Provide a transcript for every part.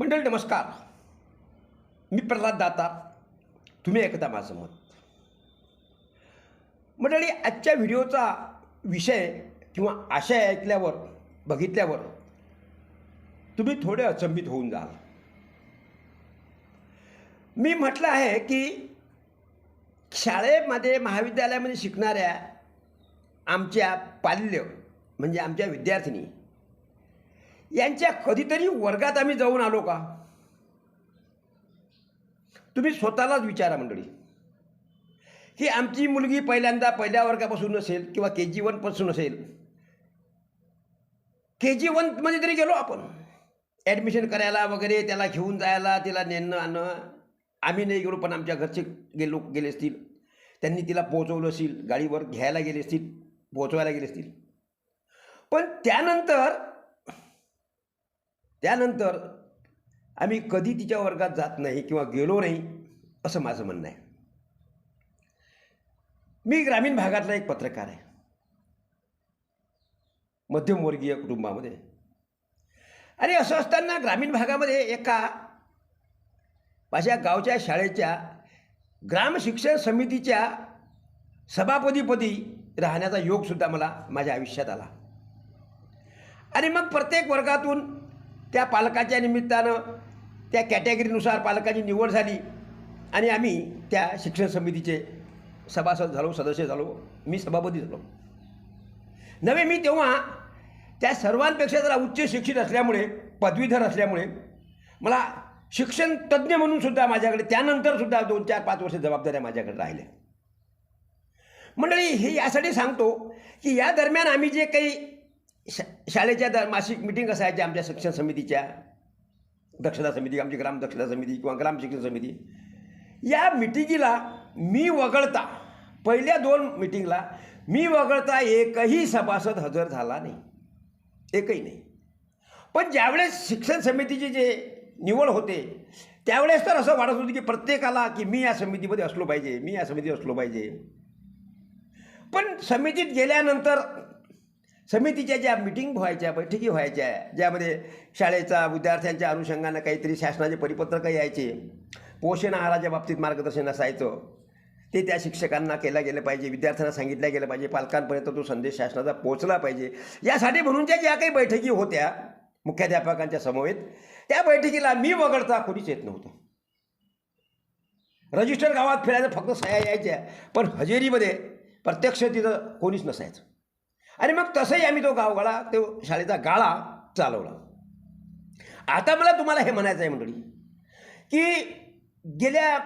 मंडळी नमस्कार. मी प्रल्हाद दाता. तुम्ही ऐकता माझं मत. मंडळी आजच्या व्हिडिओचा विषय किंवा आशय ऐकल्यावर बघितल्यावर तुम्ही थोडे अचंबित होऊन जाल. मी म्हटलं आहे की शाळेमध्ये महाविद्यालयामध्ये शिकणाऱ्या आमच्या पाल्य म्हणजे आमच्या विद्यार्थिनी यांच्या कधीतरी वर्गात आम्ही जाऊन आलो का? तुम्ही स्वतःलाच विचारा मंडळी. की आमची मुलगी पहिल्यांदा पहिल्या वर्गापासून नसेल किंवा के जी वनपासून असेल. के जी वनमध्ये तरी गेलो आपण. ॲडमिशन करायला वगैरे त्याला घेऊन जायला तिला नेणं आणणं. आम्ही नाही गेलो पण आमच्या घरचे गेलो गेले असतील. त्यांनी तिला पोहोचवलं असेल गाडीवर घ्यायला गेले असतील पोहोचवायला गेले असतील. पण त्यानंतर त्यानंतर आम्ही कधी तिच्या वर्गात जात नाही किंवा गेलो नाही असं माझं म्हणणं आहे. मी ग्रामीण भागातला एक पत्रकार आहे. मध्यमवर्गीय कुटुंबामध्ये. आणि असं असताना ग्रामीण भागामध्ये एका माझ्या गावच्या शाळेच्या ग्रामशिक्षण समितीच्या सभापतीपदी राहण्याचा योगसुद्धा मला माझ्या आयुष्यात आला. आणि मग प्रत्येक वर्गातून त्या पालकाच्या निमित्तानं त्या कॅटेगरीनुसार पालकाची निवड झाली. आणि आम्ही त्या शिक्षण समितीचे सभासद झालो सदस्य झालो. मी सभापती झालो. नव्हे मी तेव्हा त्या सर्वांपेक्षा जरा उच्च शिक्षित असल्यामुळे पदवीधर असल्यामुळे मला शिक्षण तज्ज्ञ म्हणून सुद्धा माझ्याकडे त्यानंतर सुद्धा दोन चार पाच वर्ष जबाबदाऱ्या माझ्याकडे राहिल्या. मंडळी हे यासाठी सांगतो की या दरम्यान आम्ही जे काही शा शाळेच्या दर मासिक मिटिंग असायच्या आमच्या शिक्षण समितीच्या? दक्षता समिती आमची ग्राम दक्षता समिती किंवा ग्राम शिक्षण समिती. या मिटिंगीला मी वगळता. पहिल्या दोन मिटिंगला मी वगळता एकही सभासद हजर झाला नाही. एकही नाही. पण ज्यावेळेस शिक्षण समितीची जे निवड होते त्यावेळेस तर असं वाटत होतं की प्रत्येकाला की मी या समितीमध्ये असलो पाहिजे मी या समितीत असलो पाहिजे. पण समितीत गेल्यानंतर समितीच्या ज्या मिटिंग व्हायच्या बैठकी व्हायच्या ज्यामध्ये शाळेचा विद्यार्थ्यांच्या अनुषंगानं काहीतरी शासनाचे परिपत्रक यायचे पोषण आहाराच्या बाबतीत मार्गदर्शन असायचं ते त्या शिक्षकांना केलं गेलं पाहिजे विद्यार्थ्यांना सांगितलं गेलं पाहिजे पालकांपर्यंत तो संदेश शासनाचा पोहोचला पाहिजे. यासाठी म्हणूनच्या ज्या काही बैठकी होत्या मुख्याध्यापकांच्या समवेत त्या बैठकीला मी वगळता कोणीच येत नव्हतं. रजिस्टर गावात फिरायचं फक्त सह्या यायच्या पण हजेरीमध्ये प्रत्यक्ष तिथं कोणीच नसायचं. आणि मग तसंही आम्ही तो गावगाळा तो शाळेचा गाळा चालवला. आता मला तुम्हाला हे म्हणायचं आहे मंडळी की गेल्या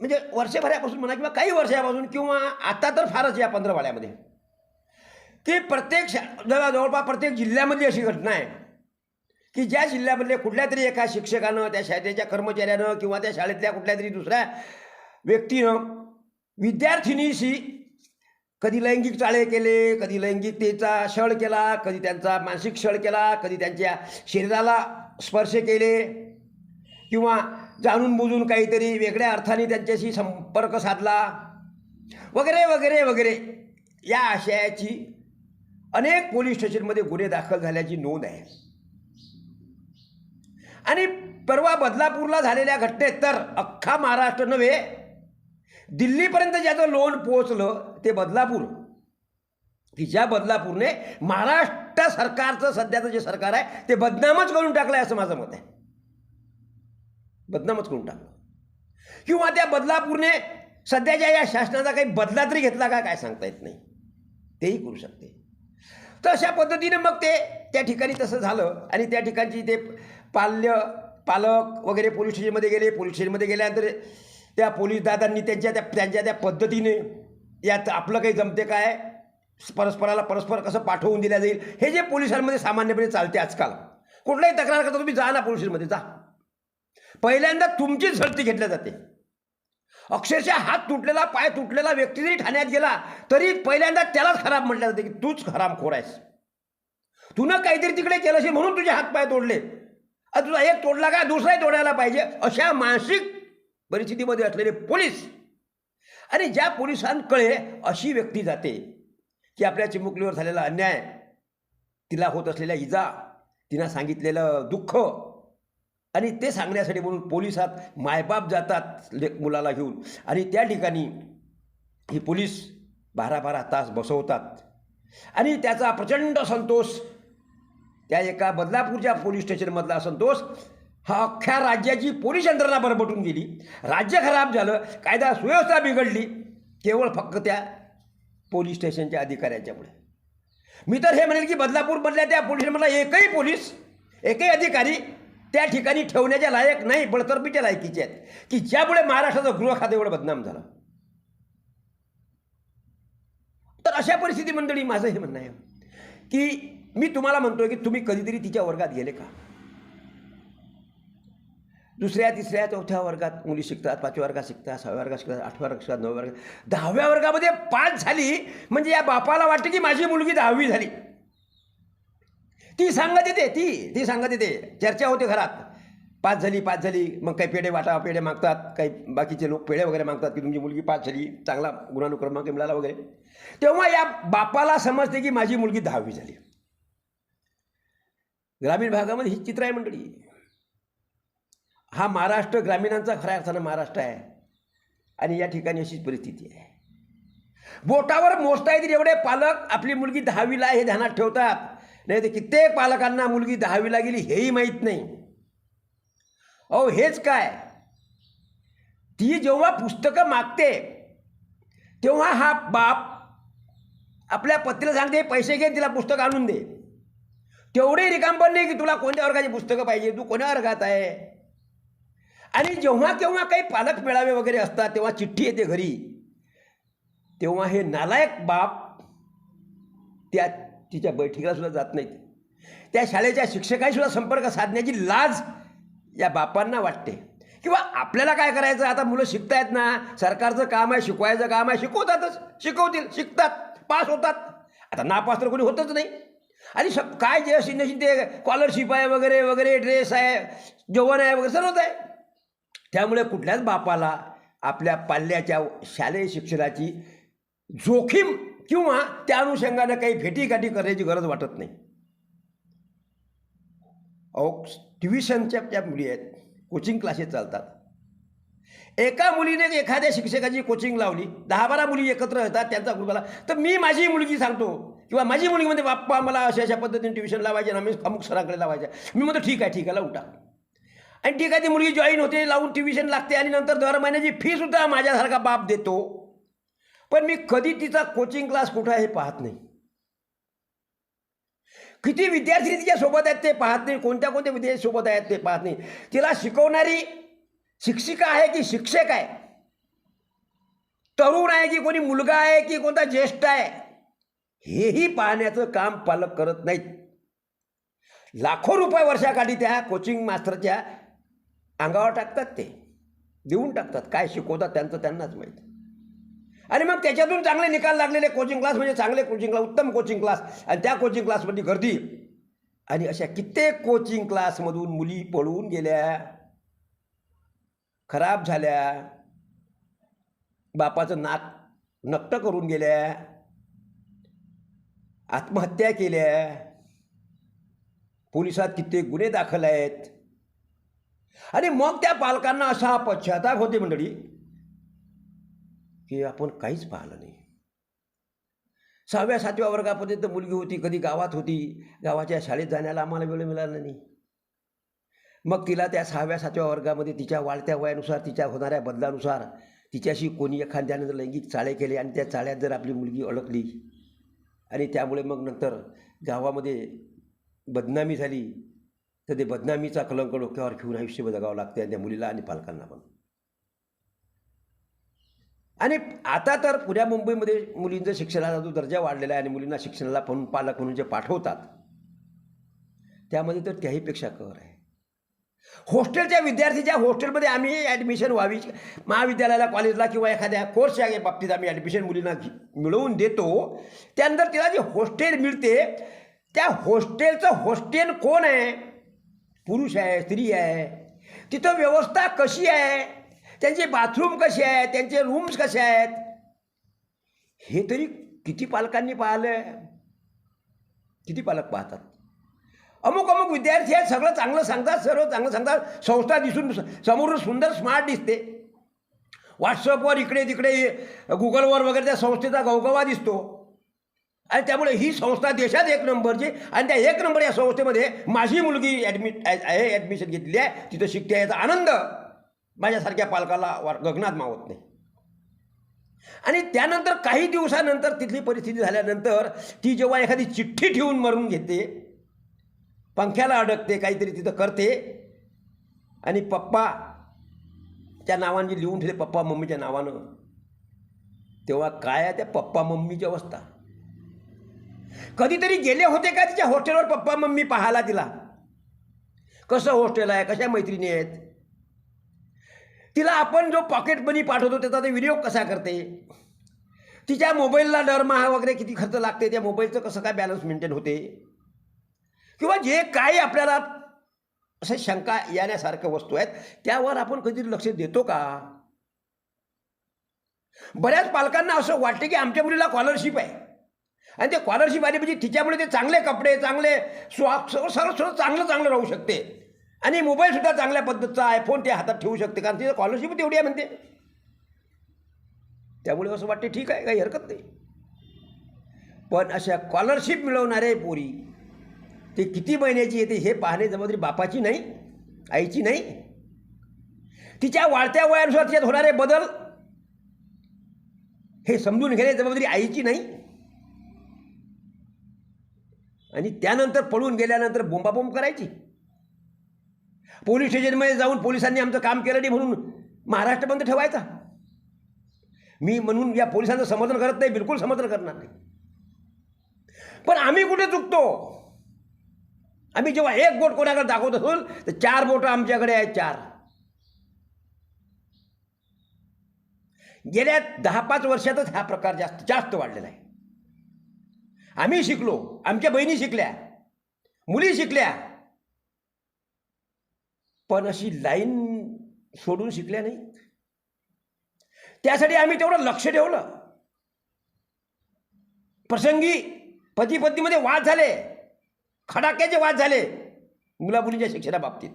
म्हणजे वर्षभरापासून म्हणा किंवा काही वर्षापासून किंवा आता तर फारच या पंधरवाड्यामध्ये की प्रत्येक शा जवळपास प्रत्येक जिल्ह्यामधली अशी घटना आहे की ज्या जिल्ह्यामधले कुठल्या तरी एका शिक्षकानं त्या शाळेच्या कर्मचाऱ्यानं किंवा त्या शाळेतल्या कुठल्या तरी दुसऱ्या व्यक्तीनं विद्यार्थिनीशी कधी लैंगिक चाळे केले कधी लैंगिकतेचा छळ केला कधी त्यांचा मानसिक छळ केला कधी त्यांच्या शरीराला स्पर्श केले किंवा जाणून बुजून काहीतरी वेगळ्या अर्थाने त्यांच्याशी संपर्क साधला वगैरे वगैरे वगैरे. या आशयाची अनेक पोलीस स्टेशनमध्ये गुन्हे दाखल झाल्याची नोंद आहे. आणि परवा बदलापूरला झालेल्या घटनेत तर अख्खा महाराष्ट्र नव्हे दिल्लीपर्यंत ज्याचं लोन पोहोचलं ते बदलापूर. की ज्या बदलापूरने महाराष्ट्र सरकारचं सध्याचं जे सरकार आहे ते बदनामच करून टाकलं आहे असं माझं मत आहे. बदनामच करून टाकलं. किंवा त्या बदलापूरने सध्याच्या या शासनाचा काही बदला तरी घेतला का काय सांगता येत नाही. तेही करू शकते. तर अशा पद्धतीने मग ते त्या ठिकाणी तसं झालं आणि त्या ठिकाणची ते पाल्य पालक वगैरे पोलीस स्टेशनमध्ये गेले. पोलीस स्टेशनमध्ये गेल्यानंतर त्या पोलीसदादांनी त्यांच्या त्या त्यांच्या त्या पद्धतीने यात आपलं काही जमते काय परस्पराला परस्पर कसं पाठवून दिल्या जाईल हे जे पोलिसांमध्ये सामान्यपणे चालते आजकाल कुठलाही तक्रार करता तुम्ही जा ना पोलिसांमध्ये जा. पहिल्यांदा तुमचीच झडती घेतल्या जाते. अक्षरशः हात तुटलेला पाय तुटलेला व्यक्ती जरी ठाण्यात गेला तरी पहिल्यांदा त्यालाच खराब म्हटलं जाते की तूच खराब खोर आहेस. तुनं काहीतरी तिकडे केलं असेल म्हणून तुझे हात पाय तोडले. तुझा एक तोडला का दुसराही तोडायला पाहिजे अशा मानसिक परिस्थितीमध्ये असलेले पोलीस. आणि ज्या पोलिसांकडे अशी व्यक्ती जाते की आपल्या चिमुकलीवर झालेला अन्याय तिला होत असलेल्या इजा तिनं सांगितलेलं दुःख आणि ते सांगण्यासाठी म्हणून पोलिसात मायबाप जातात ले मुलाला घेऊन. आणि त्या ठिकाणी ही पोलीस बारा बारा तास बसवतात. आणि त्याचा प्रचंड संतोष त्या एका बदलापूरच्या पोलीस स्टेशनमधला संतोष हा अख्ख्या राज्याची पोलीस यंत्रणा बरबटून गेली. राज्य खराब झालं कायदा सुव्यवस्था बिघडली केवळ फक्त त्या पोलीस स्टेशनच्या अधिकाऱ्याच्यामुळे मी तर हे म्हणेल की बदलापूरमधल्या त्या पोलीस एकही पोलीस एकही अधिकारी त्या ठिकाणी ठेवण्याच्या लायक नाही बळतर्फीच्या लायकीचे आहेत. की ज्यामुळे महाराष्ट्राचं गृह खातं एवढं बदनाम झालं. तर अशा परिस्थिती मंडळी माझं हे म्हणणं आहे की मी तुम्हाला म्हणतोय की तुम्ही कधीतरी तिच्या वर्गात गेले का? दुसऱ्या तिसऱ्या चौथ्या वर्गात मुली शिकतात पाचव्या वर्गात शिकतात सहाव्या वर्गात शिकतात आठव्या वर्गात शिकतात नवव्या वर्गात दहाव्या वर्गामध्ये पास झाली म्हणजे या बापाला वाटतं की माझी मुलगी दहावी झाली. ती सांगत येते ती ती सांगत येते. चर्चा होते घरात. पाच झाली पाच झाली. मग काही पेढे वाटा पेढे मागतात. काही बाकीचे लोक पेढे वगैरे मागतात की तुमची मुलगी पाच झाली चांगला गुणानुक्रमांक मिळाला वगैरे. तेव्हा या बापाला समजते की माझी मुलगी दहावी झाली. ग्रामीण भागामध्ये ही चित्र आहे मंडळी. हा महाराष्ट्र ग्रामीणांचा खऱ्या अर्थानं महाराष्ट्र आहे. आणि या ठिकाणी अशीच परिस्थिती आहे. बोटावर मोजता येतील एवढे पालक आपली मुलगी दहावीला हे ध्यानात ठेवतात. नाही तर कित्येक पालकांना मुलगी दहावीला गेली हेही माहीत नाही. अहो हेच काय? ती जेव्हा पुस्तकं मागते तेव्हा हा बाप आपल्या पत्नीला सांगते पैसे घे तिला पुस्तक आणून दे. तेवढे रिकाम पण नाही की तुला कोणत्या वर्गाची पुस्तकं पाहिजे तू कोण्या वर्गात आहे? आणि जेव्हा केव्हा काही पालक मेळावे वगैरे असतात तेव्हा चिठ्ठी येते घरी. तेव्हा हे नालायक बाप त्या तिच्या बैठकीला सुद्धा जात नाहीत. त्या शाळेच्या शिक्षकाशी सुद्धा संपर्क साधण्याची लाज या बापांना वाटते. किंवा आपल्याला काय करायचं? आता मुलं शिकतायत ना. सरकारचं काम आहे शिकवायचं काम आहे. शिकवतातच. शिकवतील. शिकतात. पास होतात. आता नापास तर कोणी होतच नाही. आणि सब काय जे असेल ते स्कॉलरशिप आहे वगैरे वगैरे ड्रेस आहे जेवण आहे वगैरे सर्वच आहे. त्यामुळे कुठल्याच बापाला आपल्या पाल्याच्या शालेय शिक्षणाची जोखीम किंवा त्या अनुषंगानं काही भेटीगाठी करण्याची गरज वाटत नाही. अहो ट्युशनच्या त्या मुली आहेत कोचिंग क्लासेस चालतात. एका मुलीने एखाद्या शिक्षकाची कोचिंग लावली दहा बारा मुली एकत्र येतात त्यांचा ग्रुप तर मी माझी मुलगी सांगतो किंवा माझी मुलगी म्हणते बाप्पा मला अशा अशा पद्धतीने ट्युशन लावायचे ना मी अमुक सराकडे लावायचे. मी म्हणतो ठीक आहे ठीक आहे लावून टाक. आणि ठीक आहे ती मुलगी जॉईन होते लावून ट्युशन लागते आणि नंतर दर महिन्याची फीसुद्धा माझ्यासारखा बाप देतो. पण मी कधी तिचा कोचिंग क्लास कुठं आहे हे पाहत नाही. किती विद्यार्थी तिच्या सोबत आहेत ते पाहत नाही कोणत्या कोणत्या विद्यार्थी सोबत आहेत ते पाहत नाही. तिला शिकवणारी शिक्षिका आहे की शिक्षक आहे? तरुण आहे की कोणी मुलगा आहे की कोणता ज्येष्ठ आहे? हेही पाहण्याचं काम पालक करत नाहीत. लाखो रुपये वर्षाकाठी त्या कोचिंग मास्टरच्या अंगावर टाकतात ते. देऊन टाकतात. काय शिकवतात त्यांचं त्यांनाच माहीत. आणि मग त्याच्यातून चांगले निकाल लागलेले कोचिंग क्लास म्हणजे चांगले कोचिंग क्लास उत्तम कोचिंग क्लास आणि त्या कोचिंग क्लासमध्ये गर्दी. आणि अशा कित्येक कोचिंग क्लासमधून मुली पळून गेल्या. खराब झाल्या. बापाचं नाक नक्ट करून गेल्या. आत्महत्या केल्या. पोलिसात कित्येक गुन्हे दाखल आहेत. आणि मग त्या पालकांना असा पश्चाताप होते मंडळी की आपण काहीच पाहिलं नाही. सहाव्या सातव्या वर्गापर्यंत मुलगी होती कधी गावात होती गावाच्या शाळेत जाण्याला आम्हाला वेळ मिळाला नाही. मग तिला त्या सहाव्या सातव्या वर्गामध्ये तिच्या वाढत्या वयानुसार तिच्या होणाऱ्या बदलानुसार तिच्याशी कोणी एखाद्याने जर लैंगिक चाळे केले आणि त्या चाळ्यात जर आपली मुलगी अडकली आणि त्यामुळे मग नंतर गावामध्ये बदनामी झाली तर ते बदनामीचा कलंक डोक्यावर घेऊन आयुष्य जगावं लागते आणि त्या मुलीला आणि पालकांना पण. आणि आता तर पुण्या मुंबईमध्ये मुलींचं शिक्षणाचा जो दर्जा वाढलेला आहे आणि मुलींना शिक्षणाला पण पालक म्हणून जे पाठवतात त्यामध्ये तर त्याहीपेक्षा कर आहे. हॉस्टेलच्या विद्यार्थीच्या हॉस्टेलमध्ये आम्ही ॲडमिशन व्हावी महाविद्यालयाला कॉलेजला किंवा एखाद्या कोर्सच्या बाबतीत आम्ही ॲडमिशन मुलींना मिळवून देतो. त्यानंतर तिला जे हॉस्टेल मिळते त्या हॉस्टेलचं हॉस्टेल कोण आहे? पुरुष आहे स्त्री आहे. तिथं व्यवस्था कशी आहे? त्यांचे बाथरूम कसे आहेत? त्यांचे रूम्स कसे आहेत? हे तरी किती पालकांनी पाहिलं किती पालक पाहतात? अमुक अमुक विद्यार्थी आहेत सगळं चांगलं सांगतात सर्व चांगलं सांगतात. संस्था दिसून समोरून सुंदर स्मार्ट दिसते. व्हॉट्सअपवर इकडे तिकडे गुगलवर वगैरे त्या संस्थेचा गवगवा दिसतो. आणि त्यामुळे ही संस्था देशात एक नंबरची आणि त्या एक नंबर या संस्थेमध्ये माझी मुलगी ॲडमिट आहे ॲडमिशन घेतली आहे. तिथं शिकते याचा आनंद माझ्यासारख्या पालकाला वा गगनात मावत नाही. आणि त्यानंतर काही दिवसानंतर तिथली परिस्थिती झाल्यानंतर ती जेव्हा एखादी चिठ्ठी ठेवून मरून घेते पंख्याला अडकते काहीतरी तिथं करते आणि पप्पा त्या नावाने लिहून ठेवले पप्पा मम्मीच्या नावानं तेव्हा काय आहे त्या पप्पा मम्मीची अवस्था? कधीतरी गेले होते का तिच्या हॉस्टेलवर पप्पा मम्मी पाहायला तिला. कसं हॉस्टेल आहे? कशा मैत्रिणी आहेत? तिला आपण जो पॉकेट मनी पाठवतो त्याचा ते विनियोग कसा करते? तिच्या मोबाईलला दरमहा वगैरे किती खर्च लागते? त्या मोबाईलचं कसं काय बॅलन्स मेंटेन होते? किंवा जे काही आपल्याला असे शंका येण्यासारख्या वस्तू आहेत त्यावर आपण कधी लक्ष देतो का? बऱ्याच पालकांना असं वाटते की आमच्या मुलीला स्कॉलरशिप आहे. आणि ते स्कॉलरशिप आली म्हणजे तिच्यामुळे ते चांगले कपडे चांगले स्वा सर्व सगळं चांगलं चांगलं राहू शकते. आणि मोबाईलसुद्धा चांगल्या पद्धतीचा आयफोन ते हातात ठेवू शकते कारण तिचं स्कॉलरशिप तेवढी आहे म्हणते. त्यामुळे असं वाटते ठीक आहे काही हरकत नाही. पण अशा स्कॉलरशिप मिळवणारे पोरी ते किती महिन्याची येते हे पाहणे जबाबदारी बापाची नाही आईची नाही. तिच्या वाढत्या वयानुसार तिच्यात होणारे बदल हे समजून घेणे जबाबदारी आईची नाही. आणि त्यानंतर पळून गेल्यानंतर बोंबाबोंब करायची. पोलीस स्टेशनमध्ये जाऊन पोलिसांनी आमचं काम केलं नाही म्हणून महाराष्ट्र बंद ठेवायचा. मी म्हणून या पोलिसांचं समर्थन करत नाही बिलकुल समर्थन करणार नाही. पण आम्ही कुठे चुकतो? आम्ही जेव्हा एक बोट कोणाकडे दाखवत असून तर चार बोटं आमच्याकडे आहेत चार. गेल्या दहा पाच वर्षातच हा प्रकार जास्त जास्त वाढलेला आहे. आम्ही शिकलो. आमच्या बहिणी शिकल्या. मुली शिकल्या. पण अशी लाईन सोडून शिकल्या नाही त्यासाठी आम्ही तेवढं लक्ष ठेवलं. प्रसंगी पती पत्नीमध्ये वाद झाले. खडाक्याचे वाद झाले. मुलामुलींच्या शिक्षणाबाबतीत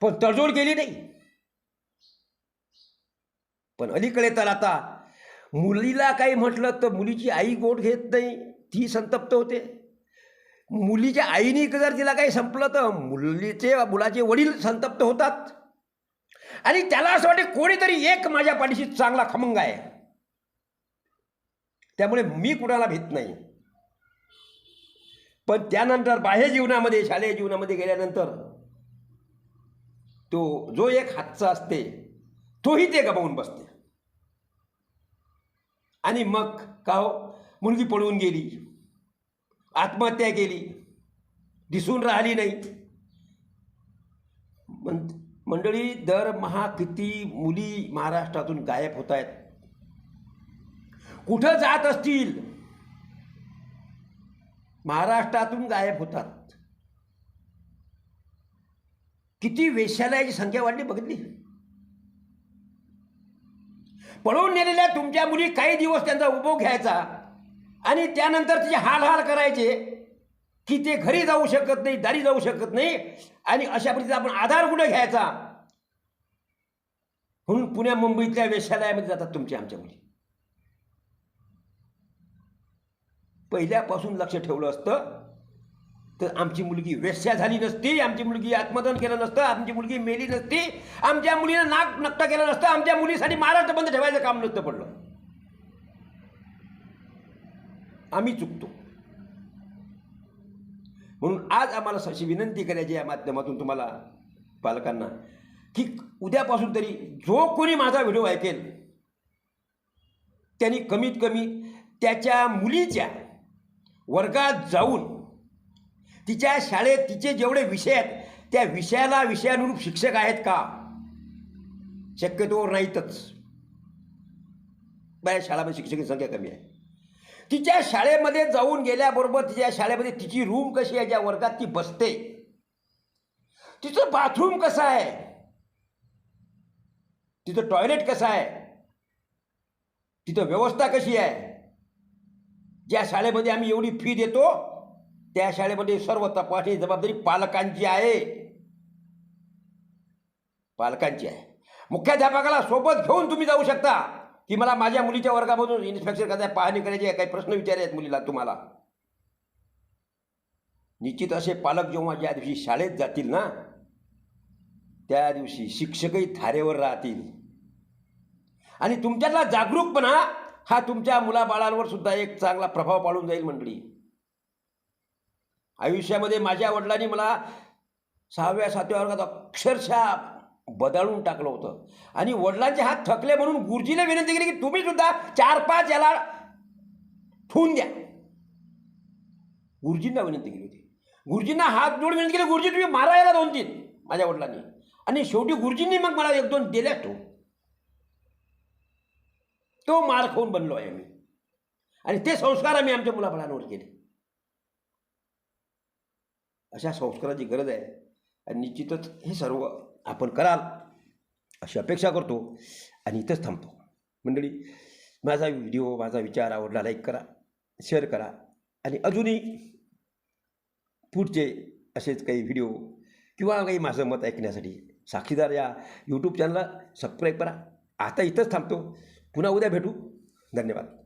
पण तडजोड केली नाही. पण अलीकडे तर आता मुलीला काही म्हटलं तर मुलीची आई गोट घेत नाही. ती संतप्त होते. मुलीच्या आईने जर तिला काही संपलं तर मुलीचे मुलाचे वडील संतप्त होतात. आणि त्याला असं वाटते कोणीतरी एक माझ्या पाठीशी चांगला खमंग आहे. त्यामुळे मी कुणाला भीत नाही. पण त्यानंतर बाह्य जीवनामध्ये शालेय जीवनामध्ये गेल्यानंतर तो जो एक हातचा असते तोही ते गमावून बसते. आणि मग का हो? मुलगी पळून गेली. आत्महत्या केली. दिसून राहिली नाही. मं मंडळी दरमहा किती मुली महाराष्ट्रातून गायब होत आहेत. कुठं जात असतील? महाराष्ट्रातून गायब होतात. किती वेश्यालयाची संख्या वाढली बघितली. पळून नेलेल्या तुमच्या मुली काही दिवस त्यांचा उपभोग घ्यायचा. आणि त्यानंतर तिचे हाल हाल करायचे की ते घरी जाऊ शकत नाही दारी जाऊ शकत नाही. आणि अशा पद्धतीचा आपण आधार कुठे घ्यायचा? म्हणून पुण्या मुंबईतल्या वेश्यालयामध्ये जातात तुमच्या आमच्या मुली. पहिल्यापासून लक्ष ठेवलं असतं तर आमची मुलगी वेश्या झाली नसती आमची मुलगी आत्मदन केलं नसतं आमची मुलगी मेली नसती आमच्या मुलीनं नाक नक्का केलं नसतं आमच्या मुलीसाठी महाराष्ट्र बंद ठेवायचं काम नसतं पडलं. आम्ही चुकतो. म्हणून आज आम्हाला अशी विनंती करायची या माध्यमातून तुम्हाला पालकांना की उद्यापासून तरी जो कोणी माझा व्हिडिओ ऐकेल त्यांनी कमीत कमी त्याच्या मुलीच्या वर्गात जाऊन तिच्या शाळेत तिचे जेवढे विषय आहेत त्या विषयाला विषयानुरूप शिक्षक आहेत का? शक्यतोवर नाहीतच. बऱ्याच शाळामध्ये शिक्षकांची संख्या कमी आहे. तिच्या शाळेमध्ये जाऊन गेल्याबरोबर तिच्या शाळेमध्ये तिची रूम कशी आहे? ज्या वर्गात ती बसते. तिचं बाथरूम कसं आहे? तिचं टॉयलेट कसं आहे? तिथं व्यवस्था कशी आहे? ज्या शाळेमध्ये आम्ही एवढी फी देतो त्या शाळेमध्ये सर्व तपासणी जबाबदारी पालकांची आहे. पालकांची आहे. मुख्याध्यापकाला सोबत घेऊन तुम्ही जाऊ शकता. की मला माझ्या मुलीच्या वर्गामधून इन्स्पेक्शन करायचं पाहणी करायची काही प्रश्न विचारले आहेत मुलीला तुम्हाला. निश्चित असे पालक जेव्हा ज्या दिवशी शाळेत जातील ना त्या दिवशी शिक्षकही थारेवर राहतील. आणि तुमच्यातला जागरूकपणा हा तुमच्या मुलाबाळांवर सुद्धा एक चांगला प्रभाव पाडून जाईल मंडळी. आयुष्यामध्ये माझ्या वडिलांनी मला सहाव्या सातव्या वर्गात अक्षरशः बदळून टाकलं होतं. आणि वडिलांचे हात थकले म्हणून गुरुजीला विनंती केली की तुम्ही सुद्धा चार पाच याला ठेवून द्या. गुरुजींना विनंती केली होती. गुरुजींना हात जोडून विनंती केली गुरुजी तुम्ही मारा याला दोन तीन माझ्या वडिलांनी. आणि शेवटी गुरुजींनी मग मला एक दोन दिल्या तो. तो मार खाऊन बनलो आहे आम्ही आणि ते संस्कार आम्ही आमच्या मुलाबाळांवर केले. अशा संस्काराची गरज आहे. आणि निश्चितच हे सर्व आपण कराल अशी अपेक्षा करतो आणि इथंच थांबतो. मंडळी माझा व्हिडिओ माझा विचार आवडला लाईक करा शेअर करा आणि अजूनही पुढचे असेच काही व्हिडिओ किंवा काही माझं मत ऐकण्यासाठी साक्षीदार या यूट्यूब चॅनलला सबस्क्राईब करा. आता इथंच थांबतो. पुन्हा उद्या भेटू. धन्यवाद.